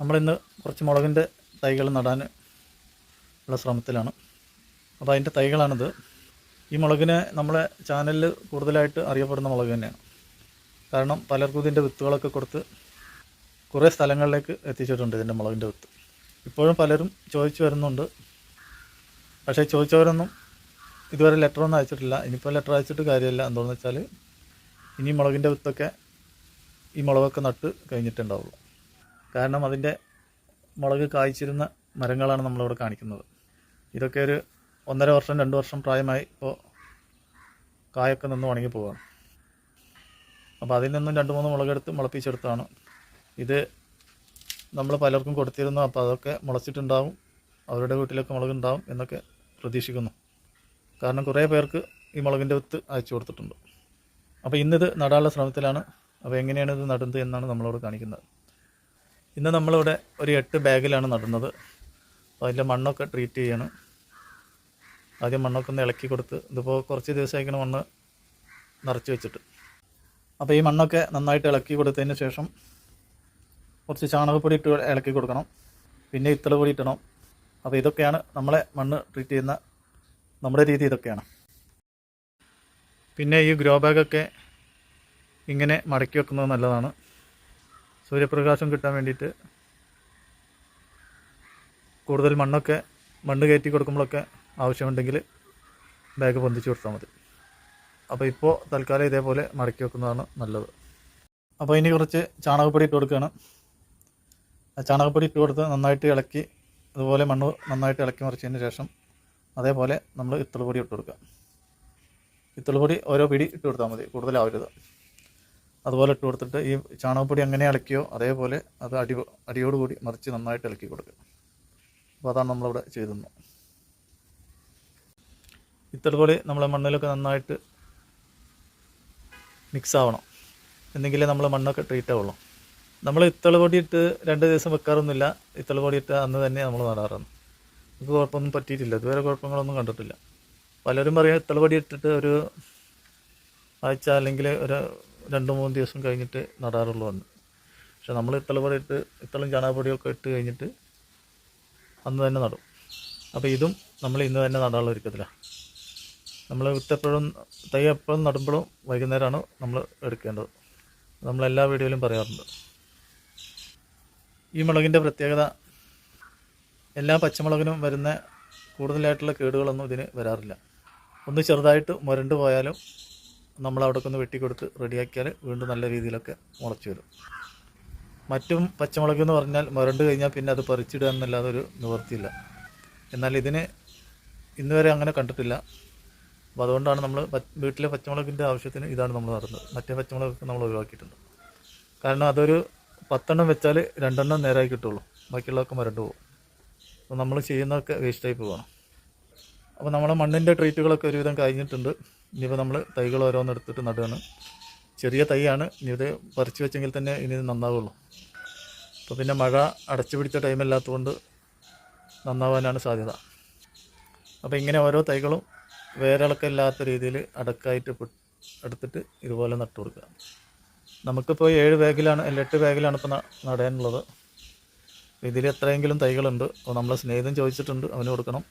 നമ്മളിന്ന് കുറച്ച് മുളകിന്റെ തൈകൾ നടാൻ ഉള്ള ശ്രമത്തിലാണ്. അപ്പോൾ അതിന്റെ തൈകളാണിത്. ഈ മുളകിനെ നമ്മളെ ചാനലിൽ കൂടുതലായിട്ട് അറിയപ്പെടുന്ന മുളക് തന്നെയാണ്. കാരണം പലർക്കും ഇതിന്റെ വിത്തുകളൊക്കെ കൊടുത്ത് കുറേ സ്ഥലങ്ങളിലേക്ക് എത്തിച്ചിട്ടുണ്ട് ഇതിന്റെ മുളകിന്റെ വിത്ത്. ഇപ്പോഴും പലരും ചോദിച്ചു വരുന്നുണ്ട്. പക്ഷേ ചോദിച്ചവരൊന്നും ഇതുവരെ ലെറ്റർ ഒന്നും അയച്ചിട്ടില്ല. ഇനിയിപ്പോൾ ലെറ്റർ അയച്ചിട്ട് കാര്യമില്ല. എന്താണെന്ന് വെച്ചാൽ ഇനി മുളകിന്റെ വിത്തൊക്കെ ഈ മുളകൊക്കെ നട്ട് കഴിഞ്ഞിട്ടുണ്ടാവുള്ളൂ. കാരണം അതിന്റെ മുളക് കായ്ച്ചിരുന്ന മരങ്ങളാണ് നമ്മളിവിടെ കാണിക്കുന്നത്. ഇതൊക്കെ ഒരു ഒന്നര വർഷം രണ്ട് വർഷം പ്രായമായി ഇപ്പോൾ കായൊക്കെ നിന്ന് ഉണങ്ങി പോവാണ്. അപ്പോൾ അതിൽ നിന്നും രണ്ട് മൂന്ന് മുളകെടുത്ത് മുളപ്പിച്ചെടുത്താണ്. ഇത് നമ്മൾ പലർക്കും കൊടുത്തിരുന്നു അപ്പോൾ അതൊക്കെ മുളച്ചിട്ടുണ്ടാവും അവരുടെ വീട്ടിലൊക്കെ മുളകുണ്ടാവും എന്നൊക്കെ പ്രതീക്ഷിക്കുന്നു. കാരണം കുറേ പേർക്ക് ഈ മുളകിന്റെ വിത്ത് അയച്ചു കൊടുത്തിട്ടുണ്ട്. അപ്പോൾ ഇന്നിത് നടാനുള്ള ശ്രമത്തിലാണ്. അപ്പോൾ എങ്ങനെയാണ് ഇത് നടുന്നത് എന്നാണ് നമ്മളോട് കാണിക്കുന്നത്. ഇന്ന് നമ്മളിവിടെ ഒരു എട്ട് ബാഗിലാണ് നടുന്നത്. അതിന്റെ മണ്ണൊക്കെ ട്രീറ്റ് ചെയ്യണം. ആദ്യം മണ്ണൊക്കെ ഒന്ന് ഇളക്കി കൊടുത്ത് ഇതിപ്പോൾ കുറച്ച് ദിവസമായിരിക്കണം മണ്ണ് നിറച്ച് വെച്ചിട്ട്. അപ്പോൾ ഈ മണ്ണൊക്കെ നന്നായിട്ട് ഇളക്കി കൊടുത്തതിന് ശേഷം കുറച്ച് ചാണകപ്പൊടി ഇട്ട് ഇളക്കി കൊടുക്കണം. പിന്നെ ഇത്തള പൊടി ഇട്ടണം അപ്പോൾ ഇതൊക്കെയാണ് നമ്മളെ മണ്ണ് ട്രീറ്റ് ചെയ്യുന്ന നമ്മുടെ രീതി ഇതൊക്കെയാണ്. പിന്നെ ഈ ഗ്രോ ബാഗൊക്കെ ഇങ്ങനെ മടക്കി വെക്കുന്നത് നല്ലതാണ്. സൂര്യപ്രകാശം കിട്ടാൻ വേണ്ടിയിട്ട് കൂടുതൽ മണ്ണൊക്കെ മണ്ണ് കയറ്റി കൊടുക്കുമ്പോഴൊക്കെ ആവശ്യമുണ്ടെങ്കിൽ ബാഗ് പൊന്തിച്ച് കൊടുത്താൽ മതി. അപ്പോൾ ഇപ്പോൾ തൽക്കാലം ഇതേപോലെ മടക്കി വെക്കുന്നതാണ് നല്ലത്. അപ്പോൾ ഇനി കുറച്ച് ചാണകപ്പൊടി ഇട്ട് കൊടുക്കുകയാണ്. ചാണകപ്പൊടി ഇട്ട് കൊടുത്ത് നന്നായിട്ട് ഇളക്കി അതുപോലെ മണ്ണ് നന്നായിട്ട് ഇളക്കി മറിച്ചതിന് ശേഷം അതേപോലെ നമ്മൾ ഇത്തളുപൊടി ഇട്ട് കൊടുക്കുക. ഇത്തളുപൊടി ഓരോ പിടി ഇട്ട് കൊടുത്താൽ മതി കൂടുതലാവരുത് അതുപോലെ ഇട്ട് കൊടുത്തിട്ട് ഈ ചാണകപ്പൊടി അങ്ങനെ ഇളക്കിയോ അതേപോലെ അത് അടി അടിയോടുകൂടി മറിച്ച് നന്നായിട്ട് ഇളക്കി കൊടുക്കുക. അപ്പോൾ അതാണ് നമ്മളിവിടെ ചെയ്തത് ഇത്തരപോലെ നമ്മളെ മണ്ണിലൊക്കെ നന്നായിട്ട് മിക്സ് ആവണം. എന്നെങ്കിലേ നമ്മൾ മണ്ണൊക്കെ ട്രീറ്റ് ആവുള്ളൂ. നമ്മൾ ഇത്തള ഇട്ട് രണ്ട് ദിവസം വെക്കാറൊന്നുമില്ല. ഇത്തള ഇട്ട് അന്ന് തന്നെ നമ്മൾ നടാറാണ്. നമുക്ക് കുഴപ്പമൊന്നും പറ്റിയിട്ടില്ല. ഇതുവരെ കുഴപ്പങ്ങളൊന്നും കണ്ടിട്ടില്ല. പലരും പറയാം ഇത്തള പൊടി ഇട്ടിട്ട് ഒരു ആഴ്ച അല്ലെങ്കിൽ ഒരു രണ്ട് മൂന്ന് ദിവസം കഴിഞ്ഞിട്ട് നടാറുള്ളൂ അന്ന്. പക്ഷെ നമ്മൾ ഇത്തള ഇട്ട് ഇത്തളും ചാണകപ്പൊടിയൊക്കെ ഇട്ട് കഴിഞ്ഞിട്ട് അന്ന് തന്നെ നടും. അപ്പോൾ ഇതും നമ്മൾ ഇന്ന് തന്നെ നടാനുള്ള ഒരുക്കത്തിലാണ് നമ്മൾ വിത്തെപ്പോഴും തൈ എപ്പോഴും നടുമ്പോഴും വൈകുന്നേരമാണ് നമ്മൾ എടുക്കേണ്ടത്. നമ്മൾ എല്ലാ വീഡിയോയിലും പറയാറുണ്ട്. ഈ മുളകിന്റെ പ്രത്യേകത എല്ലാ പച്ചമുളകിനും വരുന്ന കൂടുതലായിട്ടുള്ള കേടുകളൊന്നും ഇതിന് വരാറില്ല. ഒന്ന് ചെറുതായിട്ട് മുരണ്ട് പോയാലും നമ്മൾ അവിടെ ഒന്ന് വെട്ടിക്കൊടുത്ത് റെഡിയാക്കിയാൽ വീണ്ടും നല്ല രീതിയിലൊക്കെ മുളച്ചു വരും. മറ്റും പച്ചമുളക് എന്ന് പറഞ്ഞാൽ മുരണ്ട് കഴിഞ്ഞാൽ പിന്നെ അത് പറിച്ചിടുക എന്നല്ലാതെ ഒരു നിവൃത്തിയില്ല. എന്നാൽ ഇതിന് ഇന്ന് വരെ അങ്ങനെ കണ്ടിട്ടില്ല. അപ്പോൾ അതുകൊണ്ടാണ് നമ്മൾ വീട്ടിലെ പച്ചമുളകിന്റെ ആവശ്യത്തിന് ഇതാണ് നമ്മൾ നടന്നത്. മറ്റേ പച്ചമുളകൊക്കെ നമ്മൾ ഒഴിവാക്കിയിട്ടുണ്ട്. കാരണം അതൊരു പത്തെണ്ണം വെച്ചാൽ രണ്ടെണ്ണം നേരായി കിട്ടുള്ളൂ. ബാക്കിയുള്ളതൊക്കെ മുരണ്ട് പോകും. അപ്പോൾ നമ്മൾ ചെയ്യുന്നതൊക്കെ വേസ്റ്റായി പോവാണ്. അപ്പോൾ നമ്മളെ മണ്ണിന്റെ ട്രീറ്റുകളൊക്കെ ഒരുവിധം കഴിഞ്ഞിട്ടുണ്ട്. ഇനിയിപ്പോൾ നമ്മൾ തൈകൾ ഓരോന്ന് എടുത്തിട്ട് നടുകയാണ്. ചെറിയ തൈയാണ്. ഇനി ഇത് പറിച്ചു വെച്ചെങ്കിൽ തന്നെ ഇനി നന്നാവുള്ളൂ. അപ്പോൾ പിന്നെ മഴ അടച്ചു പിടിച്ച ടൈമല്ലാത്തതുകൊണ്ട് നന്നാവാനാണ് സാധ്യത. അപ്പോൾ ഇങ്ങനെ ഓരോ തൈകളും വേരിളക്കമില്ലാത്ത രീതിയിൽ അടക്കായിട്ട് എടുത്തിട്ട് ഇതുപോലെ നട്ടു കൊടുക്കുക. നമുക്കിപ്പോൾ ഏഴ് ബാഗിലാണ് അല്ല എട്ട് ബാഗിലാണ് ഇപ്പോൾ നടയാനുള്ളത് ഇതിൽ എത്രയെങ്കിലും തൈകളുണ്ട്. അപ്പോൾ നമ്മളെ സ്നേഹിതം ചോദിച്ചിട്ടുണ്ട് അവന് കൊടുക്കണം.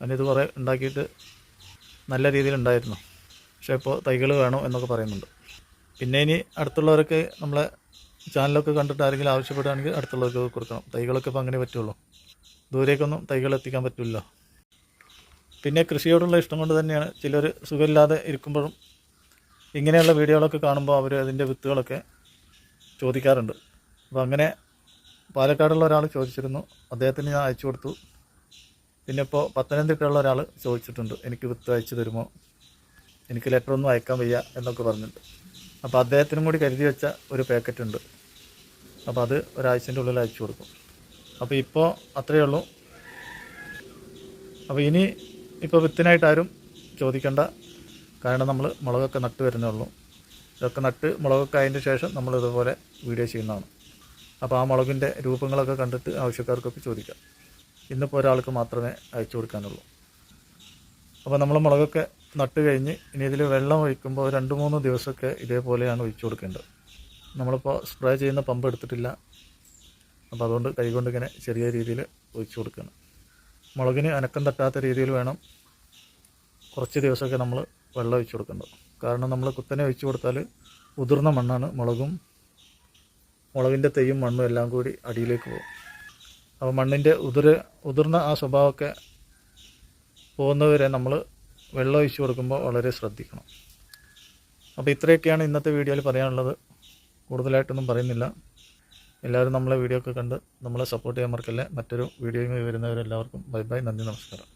അവനിത് കുറേ ഉണ്ടാക്കിയിട്ട് നല്ല രീതിയിലുണ്ടായിരുന്നു. പക്ഷേ ഇപ്പോൾ തൈകൾ വേണം എന്നൊക്കെ പറയുന്നുണ്ട്. പിന്നെ ഇനി അടുത്തുള്ളവർക്ക് നമ്മളെ ചാനലൊക്കെ കണ്ടിട്ട് ആരെങ്കിലും ആവശ്യപ്പെടുകയാണെങ്കിൽ അടുത്തുള്ളവർക്ക് കൊടുക്കണം. തൈകളൊക്കെ ഇപ്പോൾ അങ്ങനെ പറ്റുള്ളൂ. ദൂരേക്കൊന്നും തൈകൾ എത്തിക്കാൻ പറ്റില്ല. പിന്നെ കൃഷിയോടുള്ള ഇഷ്ടം കൊണ്ട് തന്നെയാണ് ചിലർ സുഖമില്ലാതെ ഇരിക്കുമ്പോഴും ഇങ്ങനെയുള്ള വീഡിയോകളൊക്കെ കാണുമ്പോൾ അവർ അതിന്റെ വിത്തുകളൊക്കെ ചോദിക്കാറുണ്ട്. അപ്പോൾ അങ്ങനെ പാലക്കാടുള്ള ഒരാൾ ചോദിച്ചിരുന്നു. അദ്ദേഹത്തിന് ഞാൻ അയച്ചു കൊടുത്തു. പിന്നെ ഇപ്പോൾ പത്തനംതിട്ടയുള്ള ഒരാൾ ചോദിച്ചിട്ടുണ്ട് എനിക്ക് വിത്ത് അയച്ചു തരുമോ? എനിക്ക് ലെറ്റർ ഒന്നും അയക്കാൻ വയ്യ എന്നൊക്കെ പറഞ്ഞിട്ടുണ്ട് അപ്പോൾ അദ്ദേഹത്തിനും കൂടി കരുതി വെച്ച ഒരു പാക്കറ്റ് ഉണ്ട്. അപ്പോൾ അത് ഒരാഴ്ചന്റെ ഉള്ളിൽ അയച്ചു കൊടുക്കും. അപ്പോൾ ഇപ്പോൾ അത്രയേ ഉള്ളൂ. അപ്പോൾ ഇനി ഇപ്പോൾ വിത്തിനായിട്ട് ആരും ചോദിക്കേണ്ട. കാരണം നമ്മൾ മുളകൊക്കെ നട്ട് വരുന്നേ ഉള്ളൂ. ഇതൊക്കെ നട്ട് മുളകൊക്കെ ആയതിന്റെ ശേഷം നമ്മൾ ഇതുപോലെ വീഡിയോ ചെയ്യുന്നതാണ്. അപ്പോൾ ആ മുളകിന്റെ രൂപങ്ങളൊക്കെ കണ്ടിട്ട് ആവശ്യക്കാർക്കൊക്കെ ചോദിക്കാം. ഇന്നിപ്പോൾ ഒരാൾക്ക് മാത്രമേ അയച്ചു കൊടുക്കാനുള്ളൂ. അപ്പോൾ നമ്മൾ മുളകൊക്കെ നട്ട് കഴിഞ്ഞ് ഇനി ഇതിൽ വെള്ളം ഒഴിക്കുമ്പോൾ രണ്ട് മൂന്ന് ദിവസമൊക്കെ ഇതേപോലെയാണ് ഒഴിച്ചു കൊടുക്കേണ്ടത്. നമ്മളിപ്പോൾ സ്പ്രേ ചെയ്യുന്ന പമ്പ് എടുത്തിട്ടില്ല. അപ്പോൾ അതുകൊണ്ട് കൈകൊണ്ട് ഇങ്ങനെ ചെറിയ രീതിയിൽ ഒഴിച്ചു കൊടുക്കണം. മുളകിന് അനക്കം തട്ടാത്ത രീതിയിൽ വേണം കുറച്ച് ദിവസമൊക്കെ നമ്മൾ വെള്ളം ഒഴിച്ചു കൊടുക്കേണ്ടത്. കാരണം നമ്മൾ കുത്തനെ ഒഴിച്ചു കൊടുത്താൽ ഉതിർന്ന മണ്ണാണ് മുളകും മുളകിന്റെ തെയ്യും മണ്ണും എല്ലാം കൂടി അടിയിലേക്ക് പോകും. അപ്പോൾ മണ്ണിന്റെ ഉതിർ ഉതിർന്ന ആ സ്വഭാവമൊക്കെ പോകുന്നവരെ നമ്മൾ വെള്ളം ഒഴിച്ചു കൊടുക്കുമ്പോൾ വളരെ ശ്രദ്ധിക്കണം. അപ്പോൾ ഇത്രയൊക്കെയാണ് ഇന്നത്തെ വീഡിയോയിൽ പറയാനുള്ളത്. കൂടുതലായിട്ടൊന്നും പറയുന്നില്ല. എല്ലാവരും നമ്മളെ വീഡിയോ ഒക്കെ കണ്ട് നമ്മളെ സപ്പോർട്ട് ചെയ്യാൻ മറക്കല്ലേ. മറ്റൊരു വീഡിയോയുമായി വരുന്നവരെല്ലാവർക്കും ബൈ ബൈ നന്ദി നമസ്കാരം.